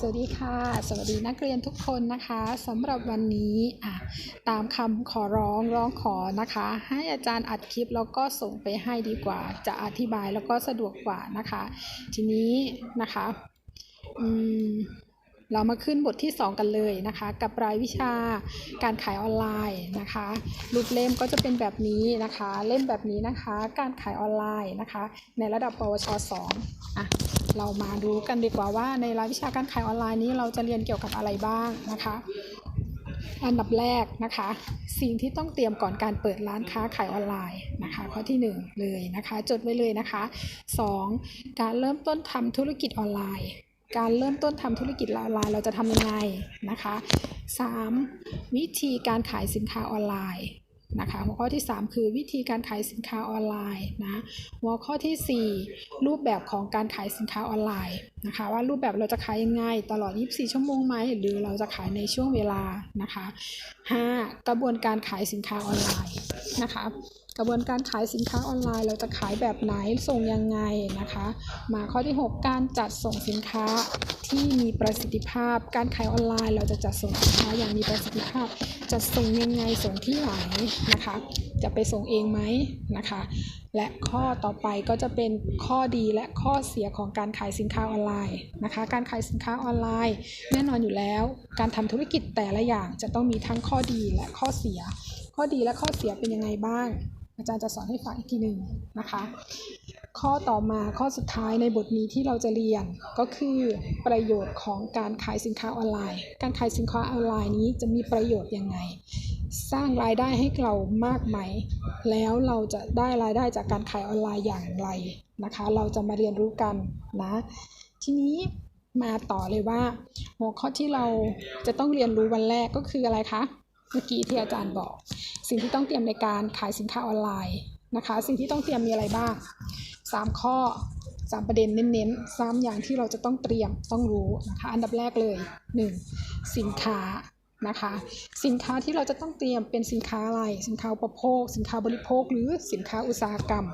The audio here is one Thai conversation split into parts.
สวัสดีค่ะ สวัสดีนักเรียนทุกคนนะคะสำหรับวันนี้อะตามคำขอร้องร้องขอนะคะ ให้อาจารย์อัดคลิปแล้วก็ส่งไปให้ดีกว่า จะอธิบายแล้วก็สะดวกกว่านะคะ ทีนี้นะคะอืมเรามาขึ้นบทที่ 2 กันเลยนะคะ กับรายวิชาการขายออนไลน์นะคะรูปเล่มก็จะเป็นแบบนี้นะคะ เล่มแบบนี้นะคะ การขายออนไลน์นะคะ ในระดับปวช 2อะ เรามาดูกันดีกว่าว่าในรายวิชาการขายออนไลน์นี้เราจะเรียนเกี่ยวกับอะไรบ้างนะคะ อันดับแรกนะคะ สิ่งที่ต้องเตรียมก่อนการเปิดร้านค้าขายออนไลน์นะคะ ข้อที่ 1 เลยนะคะ จดไว้เลยนะคะ 2. การเริ่มต้นทำธุรกิจออนไลน์ การเริ่มต้นทำธุรกิจออนไลน์เราจะทำยังไงนะคะ 3. วิธีการขายสินค้าออนไลน์ นะคะหัวข้อที่ 3 คือวิธีการขายสินค้าออนไลน์นะหัวข้อทีสี่ 4 รูปแบบของการขายสินค้าออนไลน์นะคะว่ารูปแบบเราจะขายยังไง ตลอด 24 ชั่วโมงไหมหรือเราจะขายในช่วงเวลานะคะ 5. กระบวนการขายสินค้าออนไลน์นะคะ กระบวนการขายสินค้าออนไลน์ เราจะขายแบบไหนส่งยังไงนะคะ มาข้อที่ 6 การจัดส่งสินค้าที่มีประสิทธิภาพ การขายออนไลน์ เราจะจัดส่งสินค้าอย่างมีประสิทธิภาพ จัดส่งยังไงส่งที่ไหนนะคะ จะไปส่งเองไหมนะคะ และข้อต่อไปก็จะเป็นข้อดีและข้อเสียของการขายสินค้าออนไลน์นะคะ การขายสินค้าออนไลน์ แน่นอนอยู่แล้ว การทำธุรกิจแต่ละอย่างจะต้องมีทั้งข้อดีและข้อเสีย ข้อดีและข้อเสียเป็นยังไงบ้าง อาจารย์จะสอนให้ฟังอีกทีหนึ่งนะคะ ข้อต่อมาข้อสุดท้ายในบทนี้ที่เราจะเรียนก็คือประโยชน์ของการขายสินค้าออนไลน์ การขายสินค้าออนไลน์นี้จะมีประโยชน์ยังไง สร้างรายได้ให้เรามากไหม แล้วเราจะได้รายได้จากการขายออนไลน์อย่างไรนะคะ เราจะมาเรียนรู้กันนะ ทีนี้มาต่อเลยว่า หัวข้อที่เราจะต้องเรียนรู้วันแรกก็คืออะไรคะ เมื่อกี้ที่อาจารย์บอก สิ่งที่ต้องเตรียมในการขายสินค้าออนไลน์นะคะ สิ่งที่ต้องเตรียมมีอะไรบ้าง 3 ข้อ 3 ประเด็นเน้นๆ 3 อย่างที่เราจะต้องเตรียมต้องรู้นะคะ อันดับแรกเลย 1. สินค้านะคะ สินค้าที่เราจะต้องเตรียมเป็นสินค้าอะไร สินค้าอุปโภค สินค้าบริโภค หรือสินค้าอุตสาหกรรม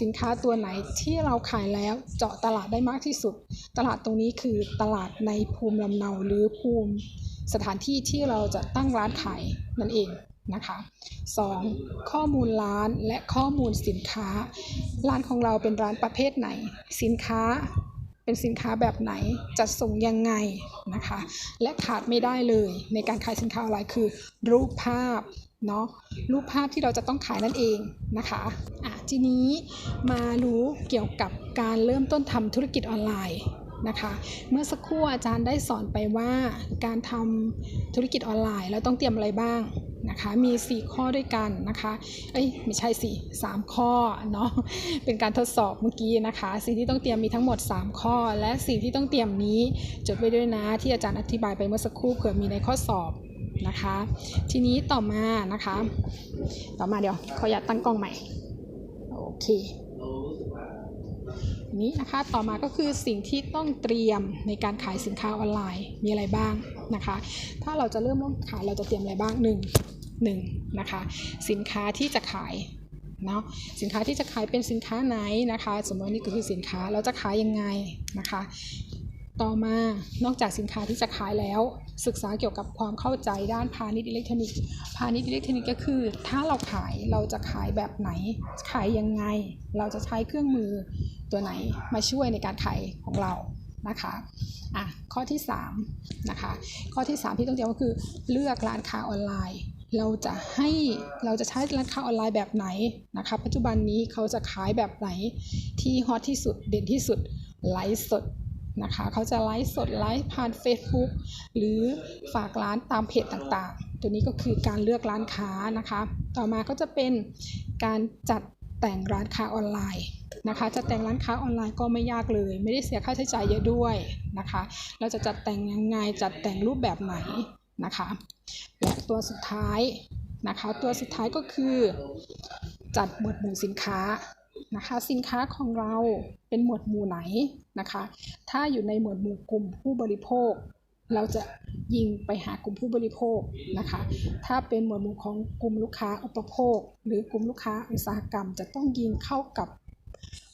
สินค้าตัวไหนที่เราขายแล้วเจาะตลาดได้มากที่สุด ตลาดตรงนี้คือตลาดในภูมิลำเนาหรือภูมิ สถานที่ที่เราจะตั้งร้านขายนั่นเองนะคะ 2. ข้อมูลร้านและข้อมูลสินค้า ร้านของเราเป็นร้านประเภทไหน สินค้าเป็นสินค้าแบบไหนจัดส่งยังไงนะคะ และขาดไม่ได้เลยในการขายสินค้าออนไลน์คือ รูปภาพเนาะรูปภาพที่เราจะต้องขายนั่นเองนะคะอะทีนี้มารู้เกี่ยวกับการเริ่มต้นทำธุรกิจออนไลน์ นะคะ เมื่อสักครู่อาจารย์ได้สอนไปว่าการทำธุรกิจออนไลน์เราต้องเตรียมอะไรบ้างนะคะ มี 4 ข้อด้วยกันนะคะ เอ้ยไม่ใช่สิ3ข้อเนาะ เป็นการทดสอบเมื่อกี้นะคะ สิ่งที่ต้องเตรียมมีทั้งหมด 3 ข้อ และสิ่งที่ต้องเตรียมนี้จดไว้ด้วยนะที่อาจารย์อธิบายไปเมื่อสักครู่เผื่อมีในข้อสอบนะคะ ทีนี้ต่อมานะคะ ต่อมาเดี๋ยวขออยากตั้งกล้องใหม่ โอเค นี้นะคะ ต่อมาก็คือสิ่งที่ต้องเตรียมในการขายสินค้าออนไลน์มีอะไรบ้างนะคะ ถ้าเราจะเริ่มต้นขายเราจะเตรียมอะไรบ้าง1 1นะคะ สินค้าที่จะขายเนาะสินค้าที่จะขายเป็นสินค้าไหนนะคะ สมมตินี่ก็คือสินค้าเราจะขายยังไงนะคะ ต่อมานอกจากสินค้าที่จะขายแล้ว ศึกษาเกี่ยวกับความเข้าใจด้านพาณิชย์อิเล็กทรอนิกส์พาณิชย์อิเล็กทรอนิกส์ก็คือ ถ้าเราขายเราจะขายแบบไหน ขายยังไง เราจะใช้เครื่องมือ ตัวไหนมาช่วยในการขายของเรานะคะอะข้อที่3นะคะข้อที่ 3 ที่ต้องเตรียมก็คือเลือกร้านค้าออนไลน์ เราจะให้เราจะใช้ร้านค้าออนไลน์แบบไหนนะคะปัจจุบันนี้เขาจะขายแบบไหนที่ฮอตที่สุดเด่นที่สุดไลฟ์สดนะคะเขาจะไลฟ์สดไลฟ์ผ่าน Facebook หรือฝากร้านตามเพจต่างๆ ตัวนี้ก็คือการเลือกร้านค้านะคะ ต่อมาก็จะเป็นการจัด แต่งร้านค้าออนไลน์นะคะจัดแต่งร้านค้าออนไลน์ก็ไม่ยากเลย ไม่ได้เสียค่าใช้จ่ายเยอะด้วยนะคะ เราจะจัดแต่งยังไงจัดแต่งรูปแบบไหนนะคะและตัวสุดท้ายนะคะ ตัวสุดท้ายก็คือ จัดหมวดหมู่สินค้านะคะ สินค้าของเราเป็นหมวดหมู่ไหนนะคะ ถ้าอยู่ในหมวดหมู่กลุ่มผู้บริโภค เราจะยิงไปหากลุ่มผู้บริโภคนะคะ ถ้าเป็นหมวดหมู่ของกลุ่มลูกค้าอุปโภค หรือกลุ่มลูกค้าอุตสาหกรรม จะต้องยิงเข้ากับ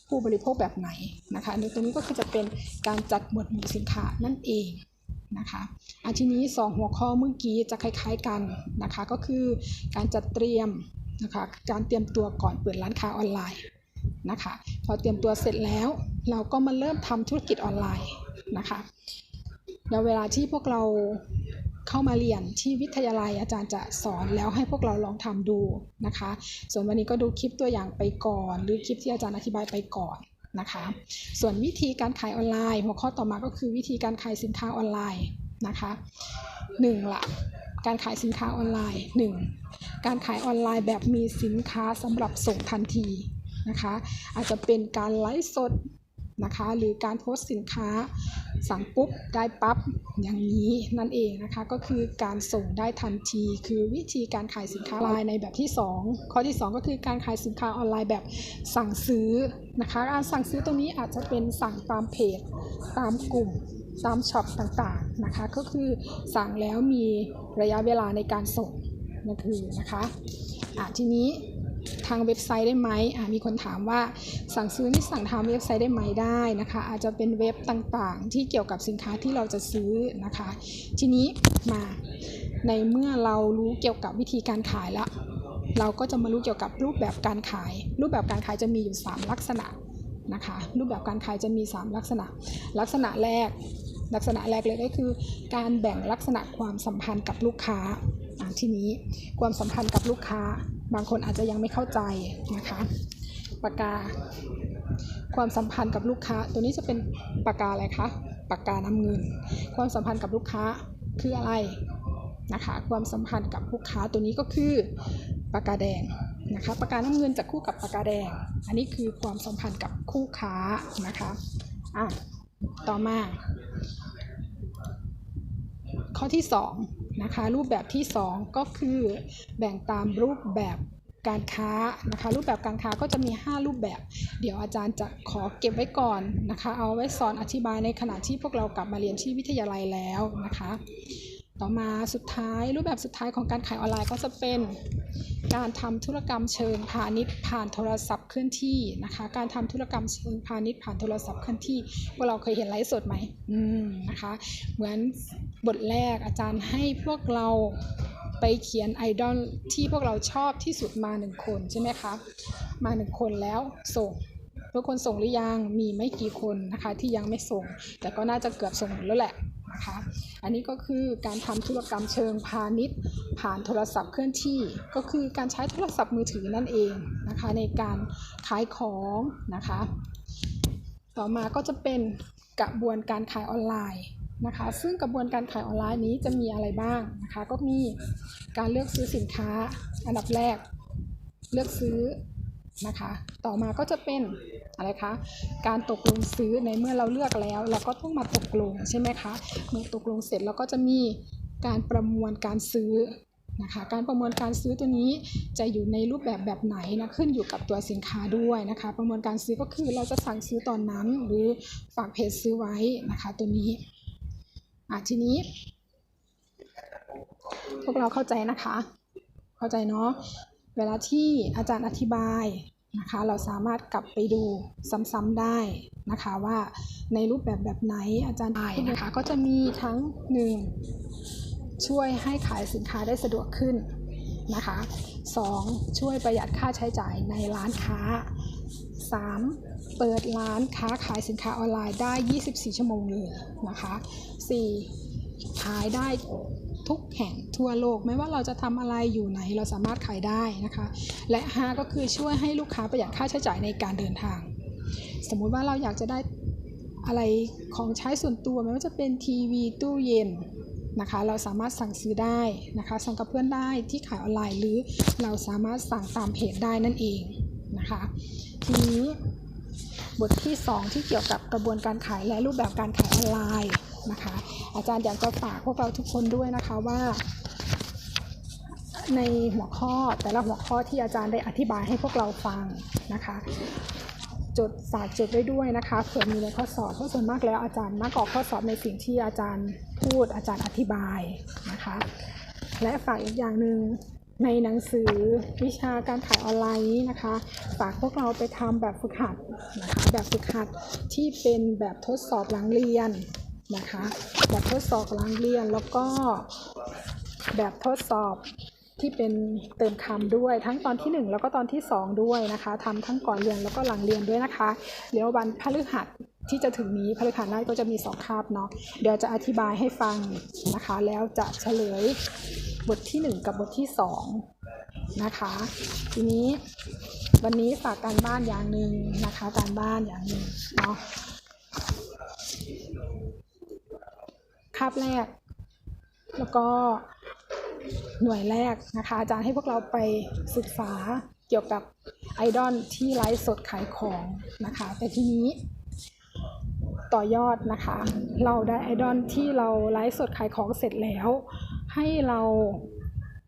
ผู้บริโภคแบบไหนนะคะในตรงนี้ก็คือจะเป็นการจัดหมวดหมู่สินค้านั่นเองนะคะอันทีนี้ 2 หัวข้อเมื่อกี้จะคล้าย ๆกันนะคะก็คือการจัดเตรียมนะคะการเตรียมตัวก่อนเปิดร้านค้าออนไลน์นะคะพอเตรียมตัวเสร็จแล้ว เราก็มาเริ่มทำธุรกิจออนไลน์นะคะ แล้วเวลาที่พวกเราเข้ามาเรียนที่วิทยาลัยอาจารย์จะสอนแล้วให้พวกเราลองทำดูนะคะ ส่วนวันนี้ก็ดูคลิปตัวอย่างไปก่อน หรือคลิปที่อาจารย์อธิบายไปก่อนนะคะ ส่วนวิธีการขายออนไลน์ หัวข้อต่อมาก็คือวิธีการขายสินค้าออนไลน์นะคะหนึ่งละการขายสินค้าออนไลน์หนึ่งการขายออนไลน์แบบมีสินค้าสำหรับส่งทันทีนะคะ อาจจะเป็นการไลฟ์สด นะคะ หรือการโพสต์สินค้าสั่งปุ๊บได้ปั๊บอย่างนี้นั่นเองนะคะ ก็คือการส่งได้ทันที คือวิธีการขายสินค้าออนไลน์ในแบบที่ 2 ข้อที่ 2 ก็คือการขายสินค้าออนไลน์แบบสั่งซื้อนะคะการสั่งซื้อตรงนี้อาจจะเป็นสั่งตามเพจ ตามกลุ่มตามช็อปต่างๆนะคะ ก็คือสั่งแล้วมีระยะเวลาในการส่งนั่นคือนะคะอะทีนี้ ทางเว็บไซต์ได้ไหมมีคนถามว่าสั่งซื้อนี่สั่งทางเว็บไซต์ได้ไหมได้นะคะ อาจจะเป็นเว็บต่างๆ ที่เกี่ยวกับสินค้าที่เราจะซื้อนะคะ ทีนี้มาในเมื่อเรารู้เกี่ยวกับวิธีการขายแล้ว เราก็จะมารู้เกี่ยวกับรูปแบบการขาย รูปแบบการขายจะมีอยู่ 3 ลักษณะนะคะ รูปแบบการขายจะมี 3 ลักษณะ ลักษณะแรก ลักษณะแรกเลยก็คือ การแบ่งลักษณะความสัมพันธ์กับลูกค้าทีนี้ความสัมพันธ์กับลูกค้า บางคนอาจจะยังไม่เข้าใจนะคะปากกา ความสัมพันธ์กับลูกค้า ตัวนี้จะเป็นปากกาอะไรคะปากกาน้ำเงิน ความสัมพันธ์กับลูกค้าคืออะไรนะคะความสัมพันธ์กับลูกค้าตัวนี้ก็คือปากกาแดงนะคะปากกาน้ำเงินจะคู่กับปากกาแดง อันนี้คือความสัมพันธ์กับคู่ค้านะคะอะต่อมา ข้อที่ 2 นะคะ รูปแบบที่ 2 ก็คือแบ่งตามรูปแบบการค้านะคะรูปแบบการค้าก็จะมี 5 รูปแบบ เดี๋ยวอาจารย์จะขอเก็บไว้ก่อนนะคะ เอาไว้สอนอธิบายในขณะที่พวกเรากลับมาเรียนที่วิทยาลัยแล้วนะคะ ต่อมาสุดท้ายรูปแบบสุดท้ายของการขายออนไลน์ก็จะเป็นการทำธุรกรรมเชิงพาณิชย์ผ่านโทรศัพท์เคลื่อนที่นะคะ การทำธุรกรรมเชิงพาณิชย์ผ่านโทรศัพท์เคลื่อนที่พวกเราเคยเห็นไลฟ์สดไหมอืมนะคะ เหมือน บทแรกอาจารย์ให้พวกเราไปเขียนไอดอลที่พวกเราชอบที่สุดมาหนึ่งคนใช่ไหมคะมาหนึ่งคนแล้วส่งทุกคนส่งหรือยังมีไม่กี่คนนะคะที่ยังไม่ส่ง แต่ก็น่าจะเกือบส่งหมดแล้วแหละนะคะอันนี้ก็คือการทำธุรกรรมเชิงพาณิชย์ ผ่านโทรศัพท์เคลื่อนที่ ก็คือการใช้โทรศัพท์มือถือนั่นเองนะคะในการขายของนะคะ ต่อมาก็จะเป็นกระบวนการขายออนไลน์ นะคะ ซึ่งกระบวนการขายออนไลน์นี้จะมีอะไรบ้างนะคะ ก็มีการเลือกซื้อสินค้าอันดับแรก เลือกซื้อนะคะ ต่อมาก็จะเป็นอะไรคะ การตกลงซื้อในเมื่อเราเลือกแล้ว เราก็ต้องมาตกลงใช่ไหมคะ เมื่อตกลงเสร็จเราก็จะมีการประมวลการซื้อนะคะการประมวลการซื้อตัวนี้จะอยู่ในรูปแบบแบบไหนนะขึ้นอยู่กับตัวสินค้าด้วยนะคะ ประมวลการซื้อก็คือเราจะสั่งซื้อตอนนั้น หรือฝากเพจซื้อไว้นะคะตัวนี้ อะทีนี้ พวกเราเข้าใจนะคะ เข้าใจเนาะเวลาที่อาจารย์อธิบายนะคะ เราสามารถกลับไปดูซ้ำๆได้นะคะว่าในรูปแบบแบบไหนอาจารย์ได้นะคะก็จะมีทั้ง 1. ช่วยให้ขายสินค้าได้สะดวกขึ้นนะคะ 2. ช่วยประหยัดค่าใช้จ่ายในร้านค้า 3. เปิดร้านค้าขายสินค้าออนไลน์ได้ 24 ชั่วโมงเลยนะคะ 4. ขายได้ทุกแห่งทั่วโลกไม่ว่าเราจะทำอะไรอยู่ไหนเราสามารถขายได้นะคะ และ 5 ก็คือช่วยให้ลูกค้าประหยัดค่าใช้จ่ายในการเดินทาง สมมุติว่าเราอยากจะได้อะไรของใช้ส่วนตัวไม่ว่าจะเป็นทีวีตู้เย็นนะคะเราสามารถสั่งซื้อได้นะคะสั่งกับเพื่อนได้ที่ขายออนไลน์หรือเราสามารถสั่งตามเพจได้นั่นเองนะคะ ทีนี้ บทที่ 2 ที่เกี่ยวกับกระบวนการขายและรูปแบบการขายออนไลน์นะคะ อาจารย์อยากจะฝากพวกเราทุกคนด้วยนะคะว่าในหัวข้อแต่ละหัวข้อที่อาจารย์ได้อธิบายให้พวกเราฟังนะคะจดฝากจดไว้ด้วยนะคะเผื่อมีในข้อสอบเพราะส่วนมากแล้วอาจารย์มักออกข้อสอบในสิ่งที่อาจารย์พูดอาจารย์อธิบายนะคะ และฝากอีกอย่างหนึ่ง ในหนังสือวิชาการขายออนไลน์นี้นะคะ ฝากพวกเราไปทำแบบฝึกหัดนะคะแบบฝึกหัดที่เป็นแบบทดสอบหลังเรียนนะคะ แบบทดสอบหลังเรียนแล้วก็แบบทดสอบที่เป็นเติมคำด้วยทั้งตอนที่ 1 แล้วก็ตอนที่ 2 ด้วยนะคะทำทั้งก่อนเรียนแล้วก็หลังเรียนด้วยนะคะเดี๋ยววันพฤหัสที่จะถึงนี้พฤหัสหน้าก็จะมีสองคาบเนาะเดี๋ยวจะอธิบายให้ฟังนะคะ แล้วจะเฉลย บทที่ 1 กับบทที่ 2 นะคะ ทีนี้วันนี้ฝากการบ้านอย่างหนึ่งนะคะ การบ้านอย่างหนึ่งเนาะคาบแรก แล้วก็หน่วยแรกนะคะ อาจารย์ให้พวกเราไปศึกษาเกี่ยวกับไอดอลที่ไลฟ์สดขายของนะคะ แต่ทีนี้ต่อยอดนะคะ เราได้ไอดอลที่เราไลฟ์สดขายของเสร็จแล้ว ให้เรา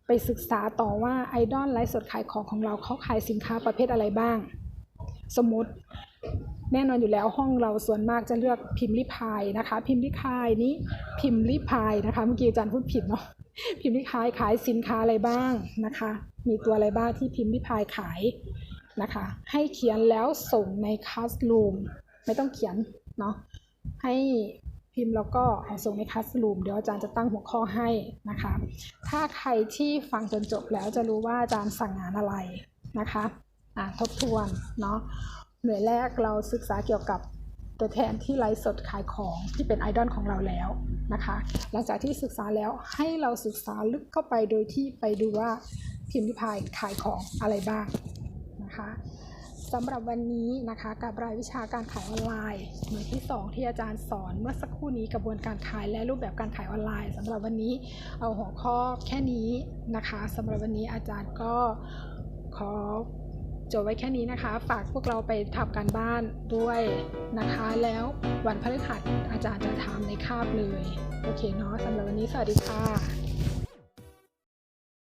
ไปศึกษาต่อว่าไอดอลไลฟ์สดขายของของเราเขาขายสินค้าประเภทอะไรบ้าง สมมติแน่นอนอยู่แล้วห้องเราส่วนมากจะเลือกพิมพ์ริพายนะคะ พิมพ์ริพายนี้พิมพ์ริพายนะคะเมื่อกี้อาจารย์พูดผิดเนาะพิมพ์ริพายขายสินค้าอะไรบ้างนะคะ มีตัวอะไรบ้างที่พิมพ์ริพายขายนะคะ ให้เขียนแล้วส่งในคัสลูมไม่ต้องเขียนเนาะให้ พิมพ์แล้วก็เอาส่งในคัสลูมเดี๋ยวอาจารย์จะตั้งหัวข้อให้นะคะ ถ้าใครที่ฟังจนจบแล้วจะรู้ว่าอาจารย์สั่งงานอะไรนะคะอะทบทวนเนาะหน่วยแรกเราศึกษาเกี่ยวกับตัวแทนที่ไลฟ์สดขายของที่เป็นไอดอลของเราแล้วนะคะ หลังจากที่ศึกษาแล้วให้เราศึกษาลึกเข้าไปโดยที่ไปดูว่าพิมพ์ริพายขายของอะไรบ้างนะคะ สำหรับวันนี้นะคะกับรายวิชาการขายออนไลน์หน่วยที่ 2 ที่อาจารย์สอนเมื่อสักครู่นี้กระบวนการขายและรูปแบบการขายออนไลน์สำหรับวันนี้เอาหัวข้อแค่นี้นะคะสำหรับวันนี้อาจารย์ก็ขอจบไว้แค่นี้นะคะ ฝากพวกเราไปทำการบ้านด้วยนะคะ แล้ววันพฤหัสอาจารย์จะถามในคาบเลย โอเคเนาะสำหรับวันนี้สวัสดีค่ะ